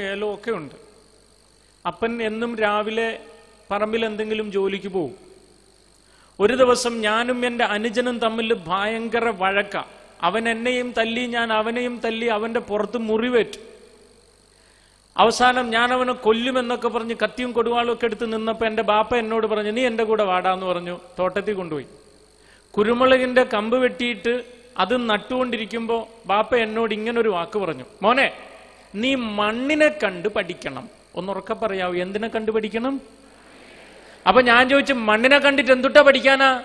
ഏലവും ഒക്കെ ഉണ്ട്. അപ്പൻ എന്നും രാവിലെ പറമ്പിൽ എന്തെങ്കിലും ജോലിക്ക് പോകും ഒരു ദിവസം ഞാനും എന്റെ അനുജനും തമ്മിൽ ഭയങ്കര വഴക്ക. അവൻ എന്നെയും തല്ലി ഞാൻ അവനെയും തല്ലി അവന്റെ പുറത്ത് മുറിവേറ്റു. അവസാനം ഞാൻ അവനെ കൊല്ലുമെന്നൊക്കെ പറഞ്ഞ് കത്തിയും കൊടുവാളും ഒക്കെ എടുത്ത് നിന്നപ്പോൾ എന്റെ ബാപ്പ എന്നോട് പറഞ്ഞു നീ എന്റെ കൂടെ വാടാന്ന് പറഞ്ഞു തോട്ടത്തിൽ കൊണ്ടുപോയി. കുരുമുളകിന്റെ കമ്പ് വെട്ടിയിട്ട് അത് നട്ടുകൊണ്ടിരിക്കുമ്പോൾ ബാപ്പ എന്നോട് ഇങ്ങനൊരു വാക്ക് പറഞ്ഞു. മോനെ നീ മണ്ണിനെ കണ്ട് പഠിക്കണം. ഒന്നുറക്കെ പറയാവൂ എന്തിനെ കണ്ട് പഠിക്കണം? അപ്പൊ ഞാൻ ചോദിച്ചു മണ്ണിനെ കണ്ടിട്ട് എന്തുട്ടാ പഠിക്കാനാ?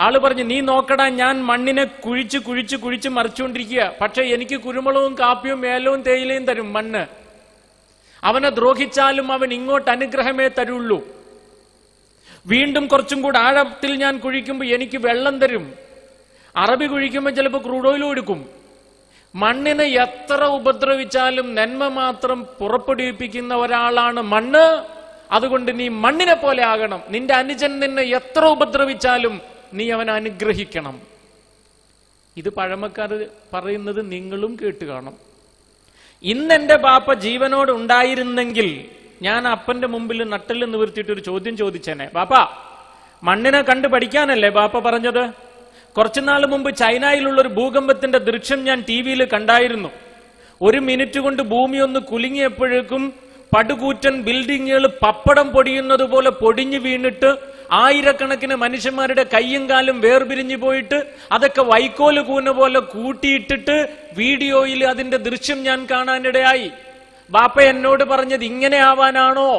ആൾ പറഞ്ഞു നീ നോക്കടാ ഞാൻ മണ്ണിനെ കുഴിച്ച് കുഴിച്ച് കുഴിച്ച് മറിച്ചുകൊണ്ടിരിക്കുക. പക്ഷെ എനിക്ക് കുരുമുളകും കാപ്പിയും മേലവും തേയിലയും തരും മണ്ണ്. അവനെ ദ്രോഹിച്ചാലും അവൻ ഇങ്ങോട്ട് അനുഗ്രഹമേ തരുള്ളൂ. വീണ്ടും കുറച്ചും കൂടെ ആഴത്തിൽ ഞാൻ കുഴിക്കുമ്പോൾ എനിക്ക് വെള്ളം തരും. അറബി കുഴിക്കുമ്പോൾ ചിലപ്പോൾ ക്രൂഡ് ഓയിലും കൊടുക്കും മണ്ണിനെ എത്ര ഉപദ്രവിച്ചാലും നന്മ മാത്രം പുറപ്പെടുവിപ്പിക്കുന്ന ഒരാളാണ് മണ്ണ്. അതുകൊണ്ട് നീ മണ്ണിനെ പോലെ ആകണം. നിന്റെ അനുജൻ നിന്നെ എത്ര ഉപദ്രവിച്ചാലും നീ അവനെ അനുഗ്രഹിക്കണം. ഇത് പഴമക്കാർ പറയുന്നത് നിങ്ങളും കേട്ട് കാണും. ഇന്ന് എന്റെ ബാപ്പ ജീവനോട് ഉണ്ടായിരുന്നെങ്കിൽ ഞാൻ അപ്പന്റെ മുമ്പിൽ നട്ടിൽ നിവർത്തിയിട്ട് ഒരു ചോദ്യം ചോദിച്ചേനെ. ബാപ്പ മണ്ണിനെ കണ്ട് പഠിക്കാനല്ലേ ബാപ്പ പറഞ്ഞത്? കുറച്ചുനാൾ മുമ്പ് ചൈനയിലുള്ള ഒരു ഭൂകമ്പത്തിന്റെ ദൃശ്യം ഞാൻ ടി വിയിൽ കണ്ടായിരുന്നു. ഒരു മിനിറ്റ് കൊണ്ട് ഭൂമി ഒന്ന് കുലുങ്ങിയപ്പോഴേക്കും പടുകൂറ്റൻ ബിൽഡിങ്ങുകൾ പപ്പടം പൊടിയുന്നത് പോലെ പൊടിഞ്ഞു വീണിട്ട് ആയിരക്കണക്കിന് മനുഷ്യന്മാരുടെ കയ്യും കാലും വേർപിരിഞ്ഞു പോയിട്ട് അതൊക്കെ വൈക്കോൽ കൂന പോലെ കൂട്ടിയിട്ടിട്ട് വീഡിയോയിൽ അതിന്റെ ദൃശ്യം ഞാൻ കാണാനിടയായി. ബാപ്പ എന്നോട് പറഞ്ഞത് ഇങ്ങനെ ആവാനാണോ?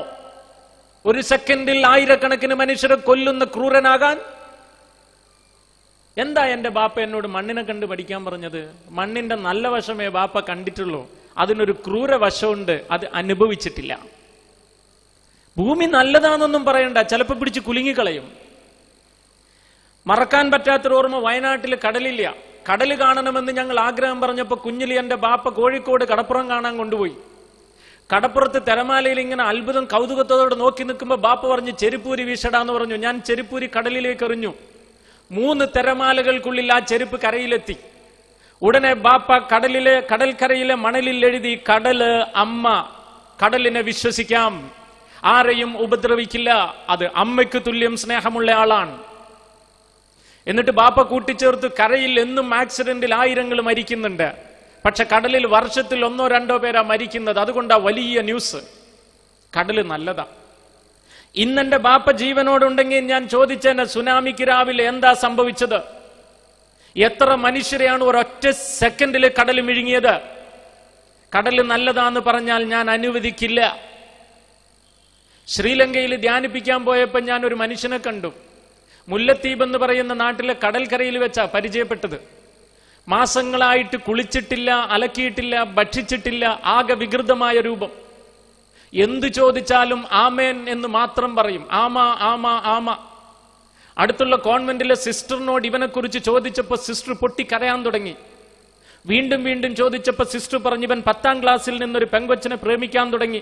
ഒരു സെക്കൻഡിൽ ആയിരക്കണക്കിന് മനുഷ്യരെ കൊല്ലുന്ന ക്രൂരനാകാൻ എന്താ എന്റെ ബാപ്പ എന്നോട് മണ്ണിനെ കണ്ട് പഠിക്കാൻ പറഞ്ഞത്? മണ്ണിന്റെ നല്ല വശമേ ബാപ്പ കണ്ടിട്ടുള്ളൂ. അതിനൊരു ക്രൂര വശമുണ്ട്. അത് അനുഭവിച്ചിട്ടില്ല. ഭൂമി നല്ലതാണെന്നൊന്നും പറയണ്ട. ചിലപ്പോൾ പിടിച്ച് കുലുങ്ങിക്കളയും. മറക്കാൻ പറ്റാത്തൊരു ഓർമ്മ വയനാട്ടിൽ കടലില്ല. കടൽ കാണണമെന്ന് ഞങ്ങൾ ആഗ്രഹം പറഞ്ഞപ്പോൾ കുഞ്ഞിലി എന്റെ ബാപ്പ കോഴിക്കോട് കടപ്പുറം കാണാൻ കൊണ്ടുപോയി. കടപ്പുറത്ത് തിരമാലയിൽ ഇങ്ങനെ അത്ഭുതം കൗതുകത്തോടെ നോക്കി നിൽക്കുമ്പോൾ ബാപ്പ പറഞ്ഞു ചെരുപ്പൂരി വീശടാന്ന് പറഞ്ഞു. ഞാൻ ചെരുപ്പൂരി കടലിലേക്ക് എറിഞ്ഞു. മൂന്ന് തിരമാലകൾക്കുള്ളിൽ ആ ചെരുപ്പ് കരയിലെത്തി. ഉടനെ ബാപ്പ കടലിലെ കടൽക്കരയിലെ മണലിൽ എഴുതി കടൽ അമ്മ കടലിനെ വിശ്വസിക്കാം. ആരെയും ഉപദ്രവിക്കില്ല. അത് അമ്മയ്ക്ക് തുല്യം സ്നേഹമുള്ള ആളാണ്. എന്നിട്ട് ബാപ്പ കൂട്ടിച്ചേർത്ത് കരയിൽ എന്നും ആക്സിഡന്റിൽ ആയിരങ്ങൾ മരിക്കുന്നുണ്ട്. പക്ഷെ കടലിൽ വർഷത്തിൽ ഒന്നോ രണ്ടോ പേരാ മരിക്കുന്നത്. അതുകൊണ്ടാ വലിയ ന്യൂസ്. കടൽ നല്ലതാ. ഇന്നെന്റെ ബാപ്പ ജീവനോടുണ്ടെങ്കിൽ ഞാൻ ചോദിച്ചെന്നെ സുനാമിക്ക് രാവിലെ എന്താ സംഭവിച്ചത്? എത്ര മനുഷ്യരെയാണ് ഒരൊറ്റ സെക്കൻഡിൽ കടൽ മിഴുങ്ങിയത് കടൽ നല്ലതാന്ന് പറഞ്ഞാൽ ഞാൻ അനുവദിക്കില്ല. ശ്രീലങ്കയിൽ ധ്യാനിപ്പിക്കാൻ പോയപ്പോൾ ഞാൻ ഒരു മനുഷ്യനെ കണ്ടു. മുല്ലത്തീപ് എന്ന് പറയുന്ന നാട്ടിലെ കടൽക്കരയിൽ വെച്ചാ പരിചയപ്പെട്ടത്. മാസങ്ങളായിട്ട് കുളിച്ചിട്ടില്ല അലക്കിയിട്ടില്ല ഭക്ഷിച്ചിട്ടില്ല ആകെ വികൃതമായ രൂപം. എന്തു ചോദിച്ചാലും ആമേൻ എന്ന് മാത്രം പറയും. ആമ ആമ ആമ. അടുത്തുള്ള കോൺവെന്റിലെ സിസ്റ്ററിനോട് ഇവനെക്കുറിച്ച് ചോദിച്ചപ്പോൾ സിസ്റ്റർ പൊട്ടി കരയാൻ തുടങ്ങി. വീണ്ടും വീണ്ടും ചോദിച്ചപ്പോൾ സിസ്റ്റർ പറഞ്ഞു ഇവൻ പത്താം ക്ലാസ്സിൽ നിന്നൊരു പെങ്കൊച്ചനെ പ്രേമിക്കാൻ തുടങ്ങി.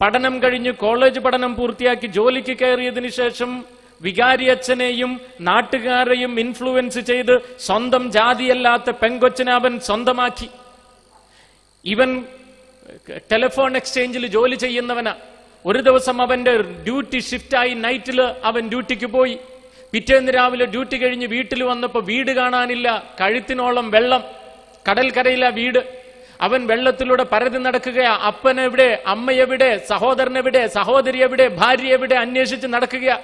പഠനം കഴിഞ്ഞ് കോളേജ് പഠനം പൂർത്തിയാക്കി ജോലിക്ക് കയറിയതിനു ശേഷം വികാരി അച്ഛനെയും നാട്ടുകാരെയും ഇൻഫ്ലുവൻസ് ചെയ്ത് സ്വന്തം ജാതിയല്ലാത്ത പെങ്കൊച്ചനെ അവൻ സ്വന്തമാക്കി. ഇവൻ ടെലിഫോൺ എക്സ്ചേഞ്ചിൽ ജോലി ചെയ്യുന്നവനാ ഒരു ദിവസം അവന്റെ ഡ്യൂട്ടി ഷിഫ്റ്റായി നൈറ്റിൽ അവൻ ഡ്യൂട്ടിക്ക് പോയി. പിറ്റേന്ന് രാവിലെ ഡ്യൂട്ടി കഴിഞ്ഞ് വീട്ടിൽ വന്നപ്പോൾ വീട് കാണാനില്ല. കഴുത്തിനോളം വെള്ളം. കടൽക്കരയില വീട്. അവൻ വെള്ളത്തിലൂടെ പരതി നടക്കുകയാ. അപ്പൻ എവിടെ? അമ്മ എവിടെ? സഹോദരൻ എവിടെ? സഹോദരി എവിടെ? ഭാര്യ എവിടെ? അന്വേഷിച്ച് നടക്കുകയാ.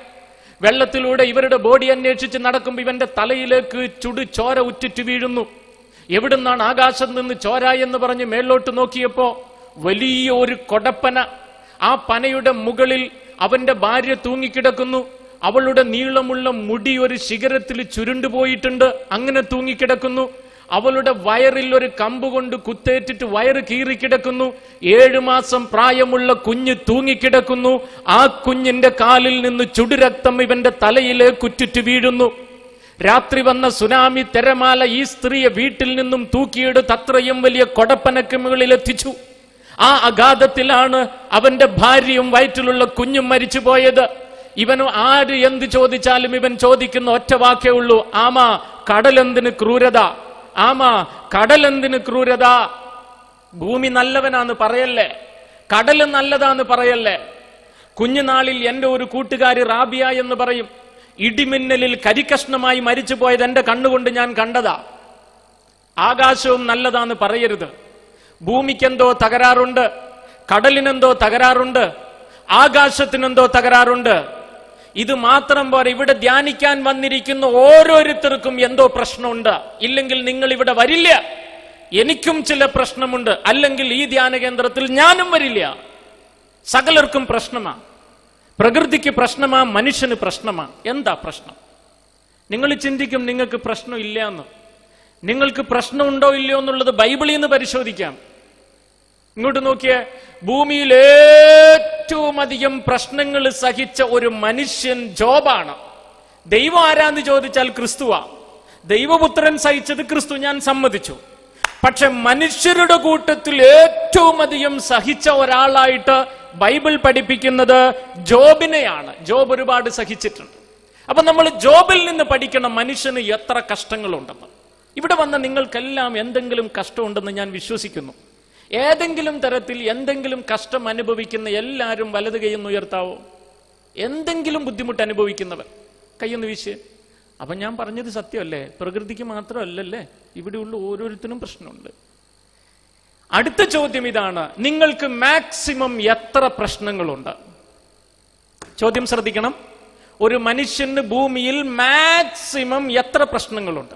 വെള്ളത്തിലൂടെ ഇവരുടെ ബോഡി അന്വേഷിച്ച് നടക്കുമ്പോൾ ഇവന്റെ തലയിലേക്ക് ചുടു ചോര ഉറ്റിറ്റു വീഴുന്നു. എവിടുന്നാണ് ആകാശം നിന്ന് ചോര എന്ന് പറഞ്ഞ് മേലോട്ട് നോക്കിയപ്പോ വലിയ ഒരു കൊടപ്പന. ആ പനയുടെ മുകളിൽ അവന്റെ ഭാര്യ തൂങ്ങിക്കിടക്കുന്നു. അവളുടെ നീളമുള്ള മുടി ഒരു ശിഖരത്തിൽ ചുരുണ്ടുപോയിട്ടുണ്ട് അങ്ങനെ തൂങ്ങിക്കിടക്കുന്നു. അവളുടെ വയറിൽ ഒരു കമ്പ് കൊണ്ട് കുത്തേറ്റിട്ട് വയറ് കീറിക്കിടക്കുന്നു. ഏഴു മാസം പ്രായമുള്ള കുഞ്ഞ് തൂങ്ങിക്കിടക്കുന്നു. ആ കുഞ്ഞിന്റെ കാലിൽ നിന്ന് ചുടുരക്തം ഇവന്റെ തലയിലെ കുറ്റിറ്റ് വീഴുന്നു. രാത്രി വന്ന സുനാമി തെരമാല ഈ സ്ത്രീയെ വീട്ടിൽ നിന്നും തൂക്കിയെടുത്ത് അത്രയും വലിയ കൊടപ്പനക്ക് മുകളിൽ എത്തിച്ചു ആ അഗാധത്തിലാണ് അവന്റെ ഭാര്യയും വയറ്റിലുള്ള കുഞ്ഞും മരിച്ചു പോയത് ഇവന് ആര് എന്ത് ചോദിച്ചാലും ഇവൻ ചോദിക്കുന്ന ഒറ്റ വാക്കേ ഉള്ളൂ. ആമാ കടലെന്തിന് ക്രൂരത? ആമാ കടലെന്തിന് ക്രൂരത? ഭൂമി നല്ലവനാന്ന് പറയല്ലേ? കടൽ നല്ലതാന്ന് പറയല്ലേ? കുഞ്ഞുനാളിൽ എന്റെ ഒരു കൂട്ടുകാരി റാബിയ എന്ന് പറയും. ഇടിമിന്നലിൽ കരിക്കഷ്ണമായി മരിച്ചു പോയത് എന്റെ കണ്ണുകൊണ്ട് ഞാൻ കണ്ടതാ. ആകാശവും നല്ലതാന്ന് പറയരുത്. ഭൂമിക്കെന്തോ തകരാറുണ്ട് കടലിനെന്തോ തകരാറുണ്ട് ആകാശത്തിനെന്തോ തകരാറുണ്ട്. ഇത് മാത്രം പോരെ ഇവിടെ ധ്യാനിക്കാൻ വന്നിരിക്കുന്ന ഓരോരുത്തർക്കും എന്തോ പ്രശ്നമുണ്ട്. ഇല്ലെങ്കിൽ നിങ്ങൾ ഇവിടെ വരില്ല. എനിക്കും ചില പ്രശ്നമുണ്ട്. അല്ലെങ്കിൽ ഈ ധ്യാന കേന്ദ്രത്തിൽ ഞാനും വരില്ല. സകലർക്കും പ്രശ്നമാ. പ്രകൃതിക്ക് പ്രശ്നമാ മനുഷ്യന് പ്രശ്നമാ. എന്താ പ്രശ്നം? നിങ്ങൾ ചിന്തിക്കും നിങ്ങൾക്ക് പ്രശ്നം ഇല്ല എന്ന്. നിങ്ങൾക്ക് പ്രശ്നമുണ്ടോ ഇല്ലയോ എന്നുള്ളത് ബൈബിളിൽ നിന്ന് പരിശോധിക്കാം. ഇങ്ങോട്ട് നോക്കിയേ. ഭൂമിയിൽ ഏറ്റവും അധികം പ്രശ്നങ്ങൾ സഹിച്ച ഒരു മനുഷ്യൻ ജോബാണ്. ദൈവം ആരാന്ന് ചോദിച്ചാൽ ക്രിസ്തുവാ. ദൈവപുത്രൻ സഹിച്ചത് ക്രിസ്തു ഞാൻ സമ്മതിച്ചു. പക്ഷെ മനുഷ്യരുടെ കൂട്ടത്തിൽ ഏറ്റവും അധികം സഹിച്ച ഒരാളായിട്ട് ബൈബിൾ പഠിപ്പിക്കുന്നത് ജോബിനെയാണ്. ജോബ് ഒരുപാട് സഹിച്ചിട്ടുണ്ട്. അപ്പൊ നമ്മൾ ജോബിൽ നിന്ന് പഠിക്കണം മനുഷ്യന് എത്ര കഷ്ടങ്ങളുണ്ടെന്ന്. ഇവിടെ വന്ന നിങ്ങൾക്കെല്ലാം എന്തെങ്കിലും കഷ്ടമുണ്ടെന്ന് ഞാൻ വിശ്വസിക്കുന്നു. ഏതെങ്കിലും തരത്തിൽ എന്തെങ്കിലും കഷ്ടം അനുഭവിക്കുന്ന എല്ലാവരും വലത് കൈയൊന്ന് ഉയർത്താവോ? എന്തെങ്കിലും ബുദ്ധിമുട്ട് അനുഭവിക്കുന്നവർ കൈയൊന്ന് വീശ്. അപ്പൊ ഞാൻ പറഞ്ഞത് സത്യമല്ലേ? പ്രകൃതിക്ക് മാത്രമല്ലല്ലേ? ഇവിടെയുള്ള ഓരോരുത്തരും പ്രശ്നമുണ്ട്. അടുത്ത ചോദ്യം ഇതാണ്. നിങ്ങൾക്ക് മാക്സിമം എത്ര പ്രശ്നങ്ങളുണ്ട്? ചോദ്യം ശ്രദ്ധിക്കണം. ഒരു മനുഷ്യന് ഭൂമിയിൽ മാക്സിമം എത്ര പ്രശ്നങ്ങളുണ്ട്?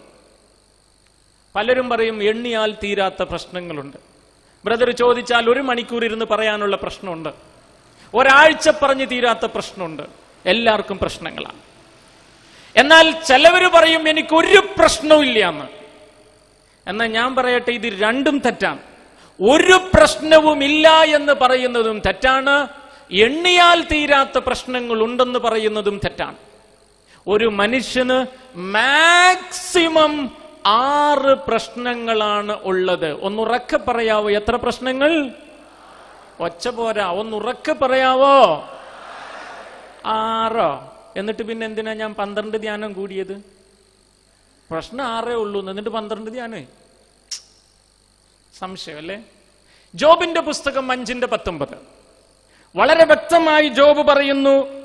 പലരും പറയും എണ്ണിയാൽ തീരാത്ത പ്രശ്നങ്ങളുണ്ട്. ബ്രദർ ചോദിച്ചാൽ ഒരു മണിക്കൂർ ഇരുന്ന് പറയാനുള്ള പ്രശ്നമുണ്ട്. ഒരാഴ്ച പറഞ്ഞു തീരാത്ത പ്രശ്നമുണ്ട്. എല്ലാവർക്കും പ്രശ്നങ്ങളാണ്. എന്നാൽ ചിലവർ പറയും എനിക്കൊരു പ്രശ്നവും ഇല്ല എന്ന് എന്നാൽ ഞാൻ പറയട്ടെ ഇത് രണ്ടും തെറ്റാണ്. ഒരു പ്രശ്നവും ഇല്ല എന്ന് പറയുന്നതും തെറ്റാണ്. എണ്ണിയാൽ തീരാത്ത പ്രശ്നങ്ങൾ ഉണ്ടെന്ന് പറയുന്നതും തെറ്റാണ്. ഒരു മനുഷ്യന് മാക്സിമം ആറ് പ്രശ്നങ്ങളാണ് ഉള്ളത്. ഒന്നുറക്കെ പറയാവോ? എത്ര പ്രശ്നങ്ങൾ? ഒച്ച പോരാ. ഒന്നുറക്കെ പറയാവോ? ആറോ? എന്നിട്ട് പിന്നെ എന്തിനാ ഞാൻ പന്ത്രണ്ട് ധ്യാനം കൂടിയത്? പ്രശ്നം ആറേ ഉള്ളൂ. എന്നിട്ട് പന്ത്രണ്ട് ധ്യാനം? സംശയം അല്ലേ? ജോബിന്റെ പുസ്തകം അഞ്ചിന്റെ പത്തൊമ്പത്. വളരെ വ്യക്തമായി ജോബ് പറയുന്നു.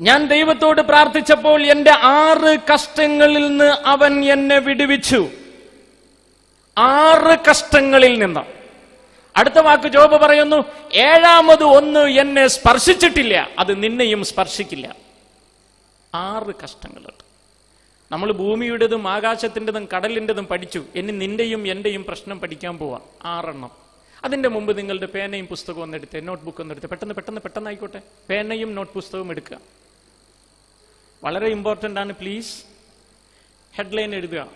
ഞാൻ ദൈവത്തോട് പ്രാർത്ഥിച്ചപ്പോൾ എന്റെ ആറ് കഷ്ടങ്ങളിൽ നിന്ന് അവൻ എന്നെ വിടുവിച്ചു. ആറ് കഷ്ടങ്ങളിൽ നിന്ന്. അടുത്ത വാക്ക് ജോബ് പറയുന്നു ഏഴാമത് ഒന്ന് എന്നെ സ്പർശിച്ചിട്ടില്ല അത് നിന്നെയും സ്പർശിക്കില്ല. ആറ് കഷ്ടങ്ങളുണ്ട്. നമ്മൾ ഭൂമിയുടേതും ആകാശത്തിന്റെതും കടലിന്റെതും പഠിച്ചു ഇനി നിന്റെയും എന്റെയും പ്രശ്നം പഠിക്കാൻ പോവാം. ആറെണ്ണം. അതിന്റെ മുമ്പ് നിങ്ങളുടെ പേനയും പുസ്തകവും ഒന്നെടുത്ത് നോട്ട് ബുക്ക് പെട്ടെന്ന് പെട്ടെന്ന് പെട്ടെന്ന് ആയിക്കോട്ടെ പേനയും നോട്ട് പുസ്തകവും എടുക്കുക. വളരെ ഇമ്പോർട്ടന്റ് ആണ് പ്ലീസ് ഹെഡ്ലൈൻ എഴുതുക.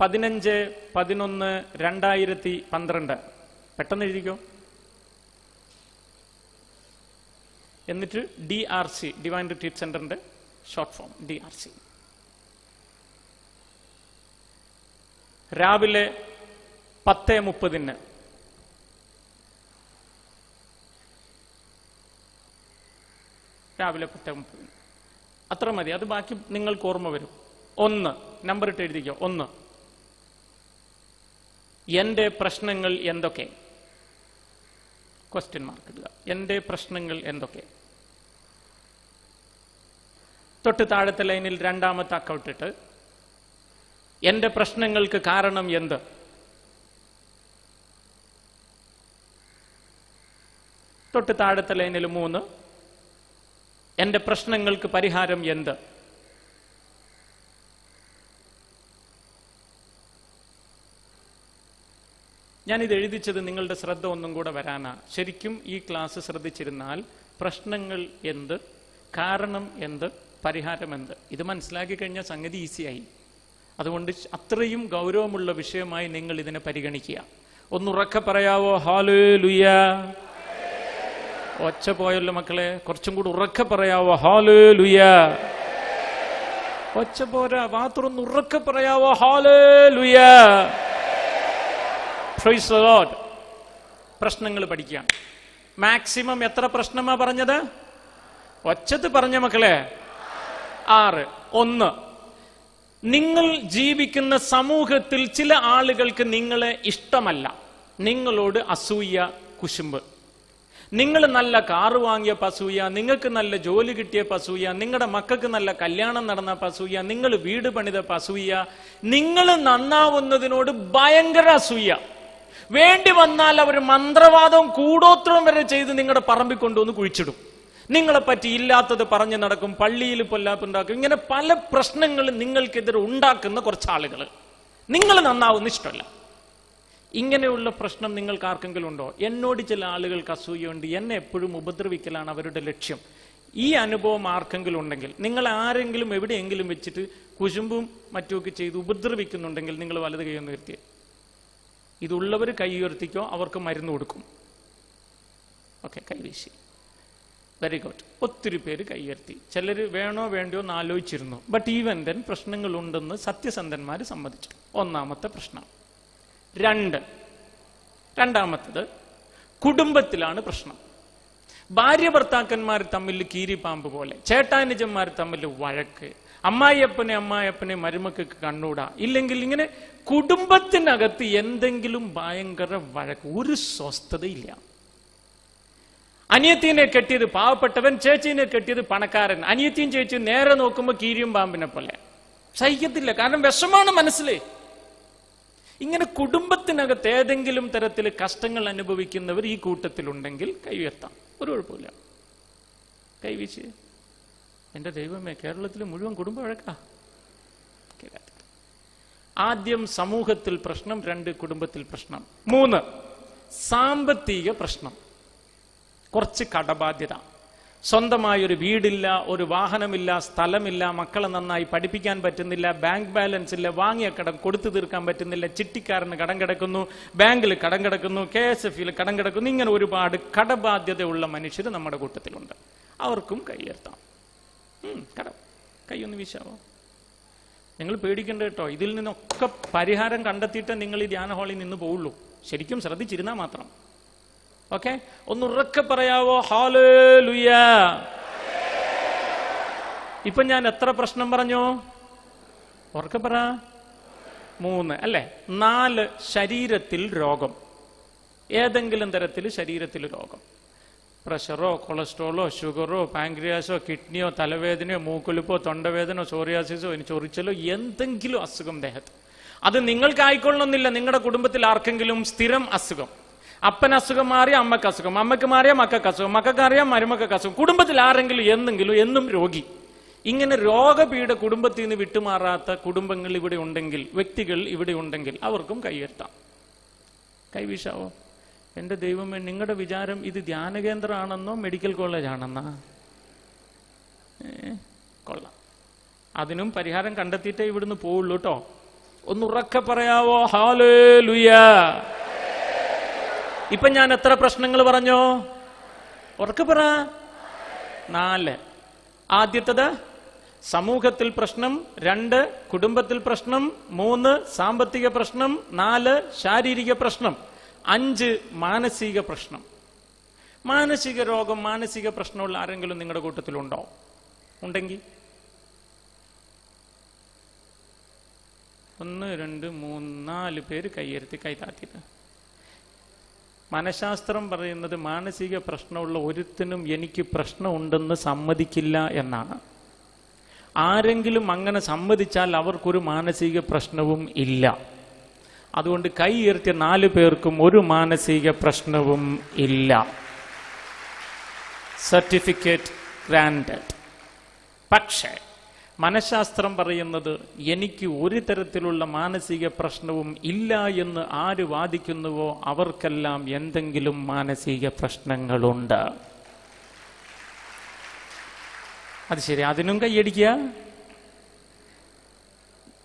പതിനഞ്ച് പതിനൊന്ന് രണ്ടായിരത്തി പന്ത്രണ്ട്. പെട്ടെന്ന് എഴുതിക്കോ? എന്നിട്ട് D R C divine retreat സെന്ററിന്റെ short form D R C രാവിലെ പത്ത് മുപ്പതിന്. രാവിലെ പത്ത് മുപ്പതിന്. അത്ര മതി. അത് ബാക്കി നിങ്ങൾക്ക് ഓർമ്മ വരും. ഒന്ന് നമ്പർ ഇട്ട് എഴുതിക്കോ. ഒന്ന്. എന്റെ പ്രശ്നങ്ങൾ എന്തൊക്കെ? ക്വസ്റ്റ്യൻ മാർക്ക് ഇടുക. എന്റെ പ്രശ്നങ്ങൾ എന്തൊക്കെ? തൊട്ട് താഴത്തെ ലൈനിൽ രണ്ടാമത്തെ അക്കൗണ്ട് ഇട്ട്. എന്റെ പ്രശ്നങ്ങൾക്ക് കാരണം എന്ത്? തൊട്ട് താഴത്തെ ലൈനിൽ മൂന്ന്. എന്റെ പ്രശ്നങ്ങൾക്ക് പരിഹാരം എന്ത്? ഞാനിത് എഴുതിച്ചത് നിങ്ങളുടെ ശ്രദ്ധ ഒന്നും കൂടെ വരാനാ. ശരിക്കും ഈ ക്ലാസ് ശ്രദ്ധിച്ചിരുന്നാൽ പ്രശ്നങ്ങൾ എന്ത് കാരണം എന്ത് പരിഹാരം എന്ത്? ഇത് മനസ്സിലാക്കി കഴിഞ്ഞാൽ സംഗതി ഈസിയായി അതുകൊണ്ട് അത്രയും ഗൗരവമുള്ള വിഷയമായി നിങ്ങൾ ഇതിനെ പരിഗണിക്കുക ഒന്നുറക്കെ പറയാവോ? ഹാലേ ലുയ ഒച്ച പോയല്ലോ മക്കളെ കുറച്ചും കൂടി ഉറക്കെ പറയാവോ? ഹാലേ ലുയ ഒച്ച പോരാ മാത്രം ഉറക്കെ പറയാവോ? ഹാലേ ലുയ പ്രശ്നങ്ങൾ പഠിക്കുക മാക്സിമം എത്ര പ്രശ്നമാ പറഞ്ഞത്? ഒച്ചത്ത് പറഞ്ഞ മക്കളെ ആറ് ഒന്ന്. നിങ്ങൾ ജീവിക്കുന്ന സമൂഹത്തിൽ ചില ആളുകൾക്ക് നിങ്ങളെ ഇഷ്ടമല്ല. നിങ്ങളോട് അസൂയ കുശുമ്പ്. നിങ്ങൾ നല്ല കാറ് വാങ്ങിയ പസൂയ നിങ്ങൾക്ക് നല്ല ജോലി കിട്ടിയ പസൂയ നിങ്ങളുടെ മക്കൾക്ക് നല്ല കല്യാണം നടന്ന പസൂയ നിങ്ങൾ വീട് പണിത പസൂയ നിങ്ങൾ നന്നാവുന്നതിനോട് ഭയങ്കര അസൂയ. വേണ്ടി വന്നാൽ അവർ മന്ത്രവാദവും കൂടോത്രവും വരെ ചെയ്ത് നിങ്ങളുടെ പറമ്പിൽ കൊണ്ടുവന്ന് കുഴിച്ചിടും. നിങ്ങളെ പറ്റി ഇല്ലാത്തത് പറഞ്ഞു നടക്കും പള്ളിയിൽ പൊല്ലാപ്പുണ്ടാക്കും ഇങ്ങനെ പല പ്രശ്നങ്ങളും നിങ്ങൾക്കെതിരെ ഉണ്ടാക്കുന്ന കുറച്ച് ആളുകൾ നിങ്ങൾ നന്നാവുന്ന ഇഷ്ടമല്ല. ഇങ്ങനെയുള്ള പ്രശ്നം നിങ്ങൾക്ക് ആർക്കെങ്കിലും ഉണ്ടോ? എന്നോട് ചില ആളുകൾക്ക് അസൂയുണ്ട്. എന്നെ എപ്പോഴും ഉപദ്രവിക്കലാണ് അവരുടെ ലക്ഷ്യം. ഈ അനുഭവം ആർക്കെങ്കിലും ഉണ്ടെങ്കിൽ നിങ്ങൾ ആരെങ്കിലും എവിടെയെങ്കിലും വെച്ചിട്ട് കുശുമ്പും മറ്റുമൊക്കെ ചെയ്ത് ഉപദ്രവിക്കുന്നുണ്ടെങ്കിൽ നിങ്ങൾ വലത് കൈ ഉയർത്തിയേ. ഇതുള്ളവർ കൈ ഉയർത്തിക്കോ അവർക്ക് മരുന്ന് കൊടുക്കും. ഓക്കെ കൈവീശി വെരി ഗുഡ് ഒത്തിരി പേര് കൈ ഉയർത്തി. ചിലർ വേണോ വേണ്ടയോ എന്ന് ആലോചിച്ചിരുന്നു. ബട്ട് ഈവൻ ദെൻ പ്രശ്നങ്ങളുണ്ടെന്ന് സത്യസന്ധന്മാർ സമ്മതിച്ചു. ഒന്നാമത്തെ പ്രശ്നം. രണ്ട്. രണ്ടാമത്തത് കുടുംബത്തിലാണ് പ്രശ്നം. ഭാര്യ ഭർത്താക്കന്മാർ തമ്മിൽ കീരിപ്പാമ്പ് പോലെ ചേട്ടാനുജന്മാർ തമ്മിൽ വഴക്ക് അമ്മായിയപ്പനെ അമ്മായിയപ്പനെ മരുമക്കൾക്ക് കണ്ണൂടാ. ഇല്ലെങ്കിൽ ഇങ്ങനെ കുടുംബത്തിനകത്ത് എന്തെങ്കിലും ഭയങ്കര വഴക്ക് ഒരു സ്വസ്ഥതയില്ല. അനിയത്തിനെ കെട്ടിയത് പാവപ്പെട്ടവൻ ചേച്ചീനെ കെട്ടിയത് പണക്കാരൻ. അനിയത്തിയും ചേച്ചിയും നേരെ നോക്കുമ്പോൾ കീരിയും പാമ്പിനെ പോലെ. സഹിക്കത്തില്ല. കാരണം വിഷമാണ് മനസ്സിലേ. ഇങ്ങനെ കുടുംബത്തിനകത്ത് ഏതെങ്കിലും തരത്തിൽ കഷ്ടങ്ങൾ അനുഭവിക്കുന്നവർ ഈ കൂട്ടത്തിലുണ്ടെങ്കിൽ കൈ ഉയർത്താം ഒരു കുഴപ്പമില്ല. കൈവീശ് എന്റെ ദൈവമേ കേരളത്തിൽ മുഴുവൻ കുടുംബ വഴക്കാ. ആദ്യം സമൂഹത്തിൽ പ്രശ്നം രണ്ട് കുടുംബത്തിൽ പ്രശ്നം. മൂന്ന് സാമ്പത്തിക പ്രശ്നം. കുറച്ച് കടബാധ്യത. സ്വന്തമായി ഒരു വീടില്ല ഒരു വാഹനമില്ല സ്ഥലമില്ല മക്കളെ നന്നായി പഠിപ്പിക്കാൻ പറ്റുന്നില്ല ബാങ്ക് ബാലൻസ് ഇല്ല വാങ്ങിയ കടം കൊടുത്തു തീർക്കാൻ പറ്റുന്നില്ല ചിട്ടിക്കാരന് കടം കിടക്കുന്നു ബാങ്കിൽ കടം കിടക്കുന്നു കെ എസ് എഫിൽ കടം കിടക്കുന്നു ഇങ്ങനെ ഒരുപാട് കടബാധ്യതയുള്ള മനുഷ്യർ നമ്മുടെ കൂട്ടത്തിലുണ്ട്. അവർക്കും കൈയുയർത്താം. ഉം, കടം. കൈയൊന്ന് വീശാവോ? നിങ്ങൾ പേടിക്കണ്ട കേട്ടോ. ഇതിൽ നിന്നൊക്കെ പരിഹാരം കണ്ടെത്തിയിട്ട് നിങ്ങൾ ഈ ധ്യാന ഹാളിൽ നിന്ന് പോവുള്ളൂ. ശരിക്കും ശ്രദ്ധിച്ചിരുന്നാൽ മാത്രം. ഓക്കെ? ഒന്ന് ഉറക്കെ പറയാവോ? ഹാലേ ലുയ ഇപ്പൊ ഞാൻ എത്ര പ്രശ്നം പറഞ്ഞു? ഉറക്കെ പറ. മൂന്ന്. അല്ലെ? നാല് ശരീരത്തിൽ രോഗം. ഏതെങ്കിലും തരത്തിൽ ശരീരത്തിൽ രോഗം. പ്രഷറോ കൊളസ്ട്രോളോ ഷുഗറോ പാങ്ക്രിയാസോ കിഡ്നിയോ തലവേദനയോ മൂക്കൊലിപ്പോ തൊണ്ടവേദനോ സോറിയാസിസോ ഇനി ചൊറിച്ചലോ എന്തെങ്കിലും അസുഖം ദേഹത്ത്. അത് നിങ്ങൾക്ക് ആയിക്കൊള്ളണമെന്നില്ല നിങ്ങളുടെ കുടുംബത്തിൽ ആർക്കെങ്കിലും സ്ഥിരം അസുഖം. അപ്പൻ അസുഖം മാറിയ അമ്മയ്ക്ക് അസുഖം അമ്മയ്ക്ക് മാറിയ മക്കൾക്ക് അസുഖം മക്കൾക്ക് അറിയാം മരുമക്കൾക്ക് അസുഖം. കുടുംബത്തിൽ ആരെങ്കിലും എന്തെങ്കിലും എന്നും രോഗി. ഇങ്ങനെ രോഗപീഠ കുടുംബത്തിൽ നിന്ന് വിട്ടുമാറാത്ത കുടുംബങ്ങൾ ഇവിടെ ഉണ്ടെങ്കിൽ വ്യക്തികൾ ഇവിടെ ഉണ്ടെങ്കിൽ അവർക്കും കൈയെത്താം കൈവീശാവോ എന്റെ ദൈവമേ നിങ്ങളുടെ വിചാരം ഇത് ധ്യാനകേന്ദ്രമാണെന്നോ മെഡിക്കൽ കോളേജ് ആണെന്നാ കൊള്ളാം. അതിനും പരിഹാരം കണ്ടെത്തിയിട്ടേ ഇവിടുന്ന് പോവുള്ളൂ കേട്ടോ. ഒന്ന് ഉറക്കെ പറയാവോ? ഹാലേ ലുയ ഇപ്പൊ ഞാൻ എത്ര പ്രശ്നങ്ങൾ പറഞ്ഞോ? ഉറക്കെ പറ. നാല്. ആദ്യത്തത് സമൂഹത്തിൽ പ്രശ്നം രണ്ട് കുടുംബത്തിൽ പ്രശ്നം മൂന്ന് സാമ്പത്തിക പ്രശ്നം നാല് ശാരീരിക പ്രശ്നം അഞ്ച് മാനസിക പ്രശ്നം. മാനസിക രോഗം മാനസിക പ്രശ്നമുള്ള ആരെങ്കിലും നിങ്ങളുടെ കൂട്ടത്തിലുണ്ടോ? ഉണ്ടെങ്കിൽ. ഒന്ന് രണ്ട് മൂന്ന് നാല് പേര് കൈയെടുത്ത് കൈതാത്തിട്ട് മനഃശാസ്ത്രം പറയുന്നത് മാനസിക പ്രശ്നമുള്ള ഒരുത്തിനും എനിക്ക് പ്രശ്നമുണ്ടെന്ന് സമ്മതിക്കില്ല എന്നാണ്. ആരെങ്കിലും അങ്ങനെ സമ്മതിച്ചാൽ അവർക്കൊരു മാനസിക പ്രശ്നവും ഇല്ല. അതുകൊണ്ട് കൈ ഉയർത്തിയ നാല് പേർക്കും ഒരു മാനസിക പ്രശ്നവും ഇല്ല. സർട്ടിഫിക്കറ്റ് ഗ്രാൻഡഡ് പക്ഷേ മനഃശാസ്ത്രം പറയുന്നത് എനിക്ക് ഒരു തരത്തിലുള്ള മാനസിക പ്രശ്നവും ഇല്ല എന്ന് ആര് വാദിക്കുന്നുവോ അവർക്കെല്ലാം എന്തെങ്കിലും മാനസിക പ്രശ്നങ്ങളുണ്ട്. അത് ശരി. അതിനും കൈയടിക്കുക.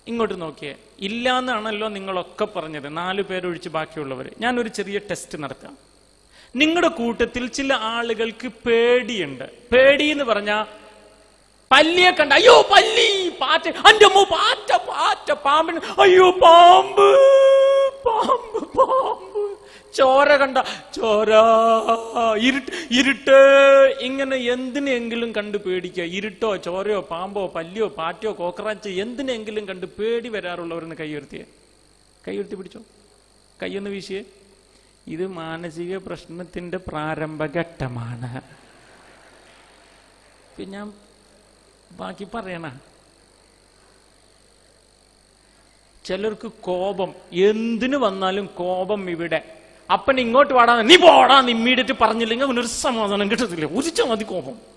ഇങ്ങോട്ട് നോക്കിയേ. ഇല്ല എന്നാണല്ലോ നിങ്ങളൊക്കെ പറഞ്ഞത്. നാല് പേരൊഴിച്ച് ബാക്കിയുള്ളവർ ഞാനൊരു ചെറിയ ടെസ്റ്റ് നടത്താം. നിങ്ങളുടെ കൂട്ടത്തിൽ ചില ആളുകൾക്ക് പേടിയുണ്ട്. പേടി എന്ന് പറഞ്ഞാ പല്ലിയെ കണ്ട അയ്യോ പല്ലി പാറ്റ അന്റെ അമ്മ പാറ്റ പാറ്റ പാമ്പിന് അയ്യോ പാമ്പ് പാമ്പ് പാമ്പ്. ചോര കണ്ട ചോര ഇരുട്ട് ഇരുട്ട്. ഇങ്ങനെ എന്തിനെങ്കിലും കണ്ട് പേടിക്കുക ഇരുട്ടോ ചോരയോ പാമ്പോ പല്ലിയോ പാറ്റയോ കോക്രാച്ച് എന്തിനെങ്കിലും കണ്ട് പേടി വരാറുള്ളവരെന്ന് കൈയുയർത്തിയേ കൈയുയർത്തി പിടിച്ചോ? കൈയൊന്ന് വീശിയേ. ഇത് മാനസിക പ്രശ്നത്തിന്റെ പ്രാരംഭഘട്ടമാണ് പിന്നെ ബാക്കി പറയണ. ചിലർക്ക് കോപം എന്തിനു വന്നാലും കോപം ഇവിടെ. അപ്പൻ ഇങ്ങോട്ട് വാടാ നീ പോടാ ഇമ്മീഡിയറ്റ് പറഞ്ഞില്ലെങ്കിൽ അവനൊരു സമാധാനം കിട്ടത്തില്ല. ഉരിച്ച മതി കോപം.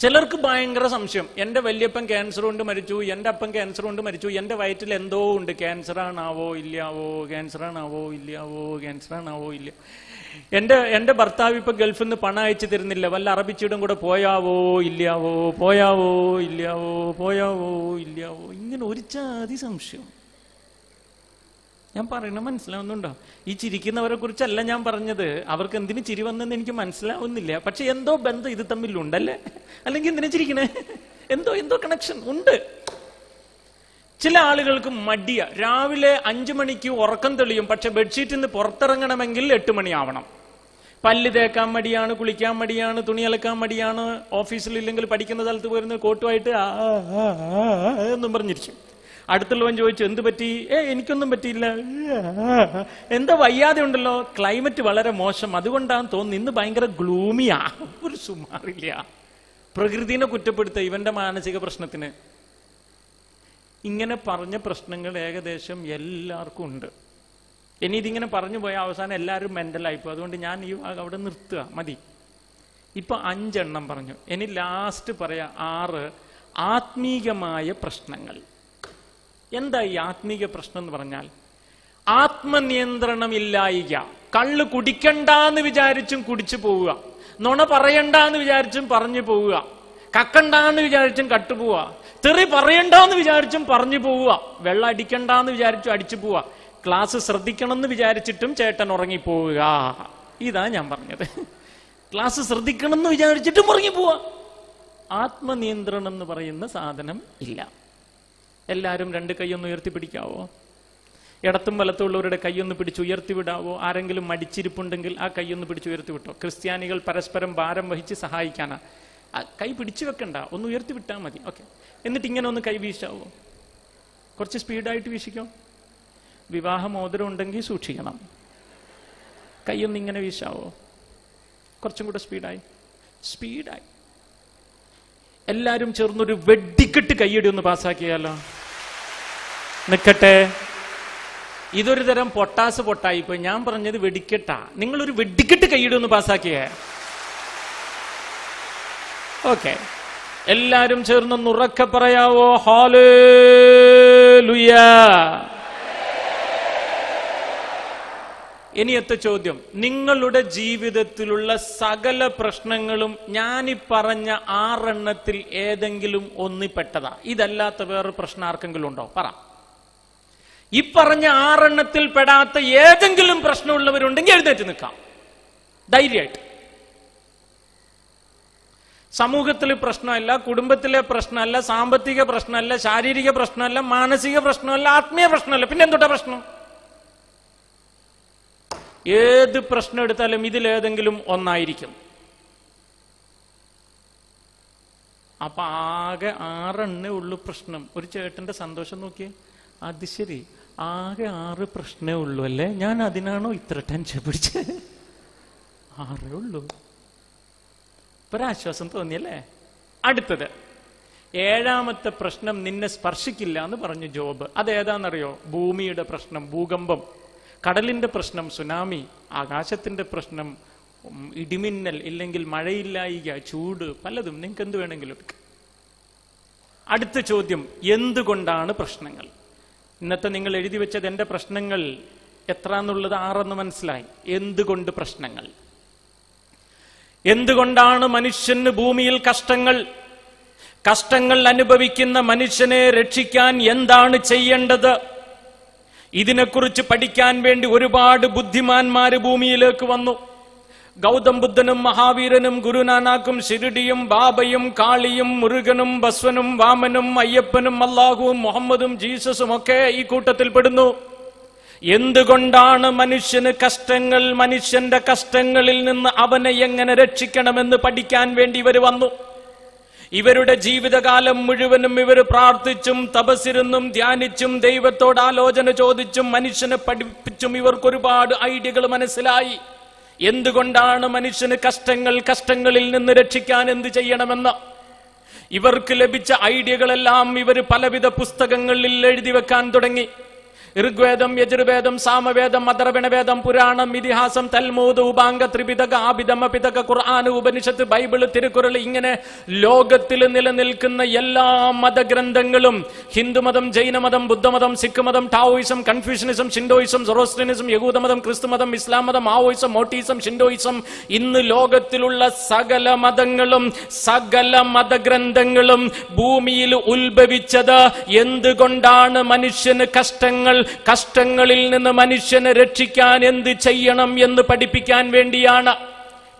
ചിലർക്ക് ഭയങ്കര സംശയം. എന്റെ വല്യപ്പൻ ക്യാൻസർ കൊണ്ട് മരിച്ചു എന്റെ അപ്പൻ ക്യാൻസർ കൊണ്ട് മരിച്ചു എന്റെ വയറ്റിൽ എന്തോ ഉണ്ട്. ക്യാൻസർ ആണാവോ ഇല്ലാവോ ക്യാൻസർ ആണാവോ ഇല്ലാവോ ക്യാൻസർ ആണാവോ ഇല്ല. എന്റെ എന്റെ ഭർത്താവ് ഇപ്പൊ ഗൾഫിൽ നിന്ന് പണം അയച്ചു തരുന്നില്ല. വല്ല അറബിച്ചീടും കൂടെ പോയാവോ ഇല്ലാവോ പോയാവോ ഇല്ലാവോ പോയാവോ ഇല്ലാവോ ഇങ്ങനെ ഒരു ചാതി സംശയം. ഞാൻ പറയണ മനസ്സിലാവുന്നുണ്ടോ? ഈ ചിരിക്കുന്നവരെ കുറിച്ചല്ല ഞാൻ പറഞ്ഞത്. അവർക്ക് എന്തിനു ചിരി വന്നെന്ന് എനിക്ക് മനസ്സിലാവുന്നില്ല. പക്ഷെ എന്തോ ബന്ധം ഇത് തമ്മിലുണ്ടല്ലേ? അല്ലെങ്കിൽ എന്തിനാ ചിരിക്കണേ? എന്തോ എന്തോ കണക്ഷൻ ഉണ്ട്. ചില ആളുകൾക്ക് മടിയ. രാവിലെ അഞ്ചു മണിക്ക് ഉറക്കം തെളിയും. പക്ഷെ ബെഡ്ഷീറ്റിൽ നിന്ന് പുറത്തിറങ്ങണമെങ്കിൽ എട്ട് മണിയാവണം. പല്ല് തേക്കാൻ മടിയാണ് കുളിക്കാൻ മടിയാണ് തുണി അലക്കാൻ മടിയാണ് ഓഫീസിൽ ഇല്ലെങ്കിൽ പഠിക്കുന്ന സ്ഥലത്ത് പോയിരുന്ന കോട്ടുമായിട്ട് എന്നും പറഞ്ഞിരിക്കും. അടുത്തുള്ളവൻ ചോദിച്ചു എന്ത് പറ്റി? ഏ എനിക്കൊന്നും പറ്റിയില്ല. എന്താ വയ്യാതെ ഉണ്ടല്ലോ? ക്ലൈമറ്റ് വളരെ മോശം. അതുകൊണ്ടാന്ന് തോന്നുന്നു ഇന്ന് ഭയങ്കര ഗ്ലൂമിയാ. ഒരു സുമാറില്ല. പ്രകൃതിനെ കുറ്റപ്പെടുത്ത ഇവന്റെ മാനസിക പ്രശ്നത്തിന്. ഇങ്ങനെ പറഞ്ഞ പ്രശ്നങ്ങൾ ഏകദേശം എല്ലാവർക്കും ഉണ്ട്. ഇനി ഇതിങ്ങനെ പറഞ്ഞു പോയ അവസാനം എല്ലാവരും മെന്റലായിപ്പോ അതുകൊണ്ട് ഞാൻ ഈ അവിടെ നിർത്തുക. മതി. ഇപ്പൊ അഞ്ചെണ്ണം പറഞ്ഞു. ഇനി ലാസ്റ്റ് പറയാ ആറ് ആത്മീകമായ പ്രശ്നങ്ങൾ. എന്താ ഈ ആത്മീക പ്രശ്നം എന്ന് പറഞ്ഞാൽ? ആത്മനിയന്ത്രണം ഇല്ലായിക. കള്ള് കുടിക്കണ്ടെന്ന് വിചാരിച്ചും കുടിച്ചു പോവുക. നുണ പറയണ്ടെന്ന് വിചാരിച്ചും പറഞ്ഞു പോവുക. കക്കണ്ടാന്ന് വിചാരിച്ചും കട്ടുപോവുക തെറി പറയണ്ടെന്ന് വിചാരിച്ചും പറഞ്ഞു പോവുക വെള്ളം അടിക്കണ്ടെന്ന് വിചാരിച്ചും അടിച്ചു പോവുക ക്ലാസ് ശ്രദ്ധിക്കണം എന്ന് വിചാരിച്ചിട്ടും ചേട്ടൻ ഉറങ്ങിപ്പോവുക. ഇതാ ഞാൻ പറഞ്ഞത്. ക്ലാസ് ശ്രദ്ധിക്കണം എന്ന് വിചാരിച്ചിട്ടും ഉറങ്ങിപ്പോവുക ആത്മനിയന്ത്രണം എന്ന് പറയുന്ന സാധനം ഇല്ല. എല്ലാവരും രണ്ട് കൈയൊന്ന് ഉയർത്തി പിടിക്കാവോ ഇടത്തും വലത്തുള്ളവരുടെ കൈയൊന്ന് പിടിച്ച് ഉയർത്തി വിടാവോ ആരെങ്കിലും മടിച്ചിരിപ്പുണ്ടെങ്കിൽ ആ കൈയൊന്ന് പിടിച്ച് ഉയർത്തി വിട്ടോ ക്രിസ്ത്യാനികൾ പരസ്പരം ഭാരം വഹിച്ച് സഹായിക്കാനാ. ആ കൈ പിടിച്ചു വെക്കണ്ട. ഒന്ന് ഉയർത്തി വിട്ടാൽ മതി. ഓക്കെ. എന്നിട്ട് ഇങ്ങനെ ഒന്ന് കൈ വീശാവോ? കുറച്ച് സ്പീഡായിട്ട് വീശിക്കോ? വിവാഹമോദരം ഉണ്ടെങ്കിൽ സൂക്ഷിക്കണം. കൈയൊന്ന് ഇങ്ങനെ വീശാവോ? കുറച്ചും കൂടെ സ്പീഡായി. സ്പീഡായി. എല്ലാവരും ചേർന്നൊരു വെടിക്കെട്ട് കൈയടി ഒന്ന് പാസ്സാക്കിയാലോ? നിൽക്കട്ടെ ഇതൊരു തരം പൊട്ടാസ് പൊട്ടായി ഇപ്പൊ ഞാൻ പറഞ്ഞത് വെടിക്കെട്ടാ. നിങ്ങളൊരു വെടിക്കെട്ട് കൈയടി ഒന്ന് പാസ്സാക്കിയേ. ഓക്കെ. എല്ലാരും ചേർന്ന് ഉറക്കെ പറയാവോ? ഹാലേ ഇനിയത്തെ ചോദ്യം. നിങ്ങളുടെ ജീവിതത്തിലുള്ള സകല പ്രശ്നങ്ങളും ഞാനീ പറഞ്ഞ ആറെണ്ണത്തിൽ ഏതെങ്കിലും ഒന്നിപ്പെട്ടതാ. ഇതല്ലാത്ത വേറെ പ്രശ്നം ആർക്കെങ്കിലും ഉണ്ടോ? പറ. ഈ പറഞ്ഞ ആറെണ്ണത്തിൽ പെടാത്ത ഏതെങ്കിലും പ്രശ്നമുള്ളവരുണ്ടെങ്കിൽ എഴുന്നേറ്റ് നിൽക്കാം. ധൈര്യമായിട്ട്. സമൂഹത്തിലെ പ്രശ്നമല്ല കുടുംബത്തിലെ പ്രശ്നമല്ല സാമ്പത്തിക പ്രശ്നമല്ല ശാരീരിക പ്രശ്നമല്ല മാനസിക പ്രശ്നമല്ല ആത്മീയ പ്രശ്നമല്ല. പിന്നെ എന്തുട്ടാ പ്രശ്നം? ഏത് പ്രശ്നം എടുത്താലും ഇതിലേതെങ്കിലും ഒന്നായിരിക്കും. അപ്പൊ ആകെ ആറെണ്ണേ ഉള്ളു പ്രശ്നം. ഒരു ചേട്ടന്റെ സന്തോഷം നോക്കിയേ. അത് ശരി. ആകെ ആറ് പ്രശ്നമേ ഉള്ളൂ അല്ലേ? ഞാൻ അതിനാണോ ഇത്ര ടെൻഷൻ പിടിച്ചത് ആറേ ഉള്ളൂ. ഒരാശ്വാസം തോന്നിയല്ലേ? അടുത്തത് ഏഴാമത്തെ പ്രശ്നം നിന്നെ സ്പർശിക്കില്ല എന്ന് പറഞ്ഞു ജോബ്. അതേതാണെന്നറിയോ? ഭൂമിയുടെ പ്രശ്നം ഭൂകമ്പം. കടലിന്റെ പ്രശ്നം സുനാമി. ആകാശത്തിന്റെ പ്രശ്നം ഇടിമിന്നൽ ഇല്ലെങ്കിൽ മഴയില്ലായിക ചൂട് പലതും. നിങ്ങൾക്ക് എന്ത് വേണമെങ്കിലും എടുക്കാം. അടുത്ത ചോദ്യം എന്തുകൊണ്ടാണ് പ്രശ്നങ്ങൾ? ഇന്നത്തെ നിങ്ങൾ എഴുതി വെച്ചത് എന്റെ പ്രശ്നങ്ങൾ എത്ര എന്നുള്ളത് ആറെന്ന് മനസ്സിലായി. എന്തുകൊണ്ട് പ്രശ്നങ്ങൾ? എന്തുകൊണ്ടാണ് മനുഷ്യന് ഭൂമിയിൽ കഷ്ടങ്ങൾ? കഷ്ടങ്ങൾ അനുഭവിക്കുന്ന മനുഷ്യനെ രക്ഷിക്കാൻ എന്താണ് ചെയ്യേണ്ടത്? ഇതിനെക്കുറിച്ച് പഠിക്കാൻ വേണ്ടി ഒരുപാട് ബുദ്ധിമാന്മാര് ഭൂമിയിലേക്ക് വന്നു. ഗൗതം ബുദ്ധനും മഹാവീരനും ഗുരുനാനാക്കും ശിരുടിയും ബാബയും കാളിയും മുരുകനും ബസ്വനും വാമനും അയ്യപ്പനും അള്ളാഹുവും മുഹമ്മദും ജീസസും ഒക്കെ ഈ കൂട്ടത്തിൽ പെടുന്നു. എന്തുകൊണ്ടാണ് മനുഷ്യന് കഷ്ടങ്ങൾ? മനുഷ്യന്റെ കഷ്ടങ്ങളിൽ നിന്ന് അവനെ എങ്ങനെ രക്ഷിക്കണമെന്ന് പഠിക്കാൻ വേണ്ടി ഇവർ വന്നു. ഇവരുടെ ജീവിതകാലം മുഴുവനും ഇവർ പ്രാർത്ഥിച്ചും തപസ്സിരുന്നും ധ്യാനിച്ചും ദൈവത്തോട് ആലോചന ചോദിച്ചും മനുഷ്യനെ പഠിപ്പിച്ചും ഇവർക്ക് ഒരുപാട് ഐഡിയകൾ മനസ്സിലായി. എന്തുകൊണ്ടാണ് മനുഷ്യന് കഷ്ടങ്ങൾ കഷ്ടങ്ങളിൽ നിന്ന് രക്ഷിക്കാൻ എന്ത് ചെയ്യണമെന്ന്? ഇവർക്ക് ലഭിച്ച ഐഡിയകളെല്ലാം ഇവർ പലവിധ പുസ്തകങ്ങളിൽ എഴുതി വെക്കാൻ തുടങ്ങി. ഋഗ്വേദം യജുർവേദം സാമവേദം മദർവിണവേദം പുരാണം ഇതിഹാസം തൽമൂത് ഉപാംഗ ത്രിപിതക ആപിതമ പിതക ഖുർആൻ ഉപനിഷത്ത് ബൈബിൾ തിരുക്കുറൾ ഇങ്ങനെ ലോകത്തിൽ നിലനിൽക്കുന്ന എല്ലാ മതഗ്രന്ഥങ്ങളും ഹിന്ദുമതം ജൈനമതം ബുദ്ധമതം സിഖ് മതം ടാവോയിസം കൺഫ്യൂഷനിസം ഷിൻഡോയിസം സൊറോസ്റ്റിനിസം യഹൂദമതം ക്രിസ്തുമതം ഇസ്ലാം മതം മാവോയിസം മോട്ടീസം ഷിൻഡോയിസം ഇന്ന് ലോകത്തിലുള്ള സകല മതങ്ങളും സകല മതഗ്രന്ഥങ്ങളും ഭൂമിയിൽ ഉത്ഭവിച്ചത് എന്തുകൊണ്ടാണ് മനുഷ്യന് കഷ്ടങ്ങൾ കഷ്ടങ്ങളിൽ നിന്ന് മനുഷ്യനെ രക്ഷിക്കാൻ എന്ത് ചെയ്യണം എന്ന് പഠിപ്പിക്കാൻ വേണ്ടിയാണ്.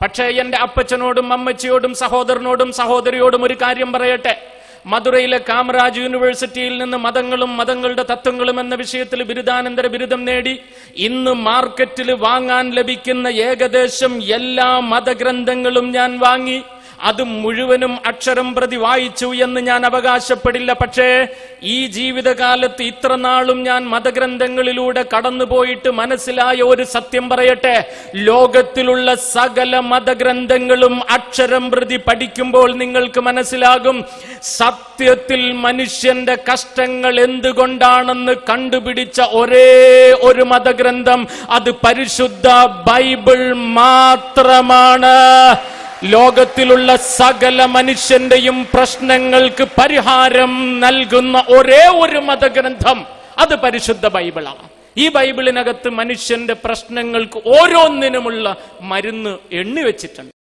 പക്ഷേ എന്റെ അപ്പച്ചനോടും അമ്മച്ചിയോടും സഹോദരനോടും സഹോദരിയോടും ഒരു കാര്യം പറയട്ടെ. മധുരയിലെ കാമറാജ് യൂണിവേഴ്സിറ്റിയിൽ നിന്ന് മതങ്ങളും മതങ്ങളുടെ തത്വങ്ങളും എന്ന വിഷയത്തിൽ ബിരുദാനന്തര ബിരുദം നേടി ഇന്ന് മാർക്കറ്റിൽ വാങ്ങാൻ ലഭിക്കുന്ന ഏകദേശം എല്ലാ മതഗ്രന്ഥങ്ങളും ഞാൻ വാങ്ങി. അത് മുഴുവനും അക്ഷരം പ്രതി വായിച്ചു എന്ന് ഞാൻ അവകാശപ്പെടില്ല. പക്ഷേ ഈ ജീവിതകാലത്ത് ഇത്ര നാളും ഞാൻ മതഗ്രന്ഥങ്ങളിലൂടെ കടന്നുപോയിട്ട് മനസ്സിലായ ഒരു സത്യം പറയട്ടെ. ലോകത്തിലുള്ള സകല മതഗ്രന്ഥങ്ങളും അക്ഷരം പ്രതി പഠിക്കുമ്പോൾ നിങ്ങൾക്ക് മനസ്സിലാകും സത്യത്തിൽ മനുഷ്യന്റെ കഷ്ടങ്ങൾ എന്തുകൊണ്ടാണെന്ന് കണ്ടുപിടിച്ച ഒരേ ഒരു മതഗ്രന്ഥം അത് പരിശുദ്ധ ബൈബിൾ മാത്രമാണ്. ലോകത്തിലുള്ള സകല മനുഷ്യന്റെയും പ്രശ്നങ്ങൾക്ക് പരിഹാരം നൽകുന്ന ഒരേ ഒരു മതഗ്രന്ഥം അത് പരിശുദ്ധ ബൈബിളാണ്. ഈ ബൈബിളിനകത്ത് മനുഷ്യന്റെ പ്രശ്നങ്ങൾക്ക് ഓരോന്നിനുമുള്ള മരുന്ന് എണ്ണി വെച്ചിട്ടുണ്ട്.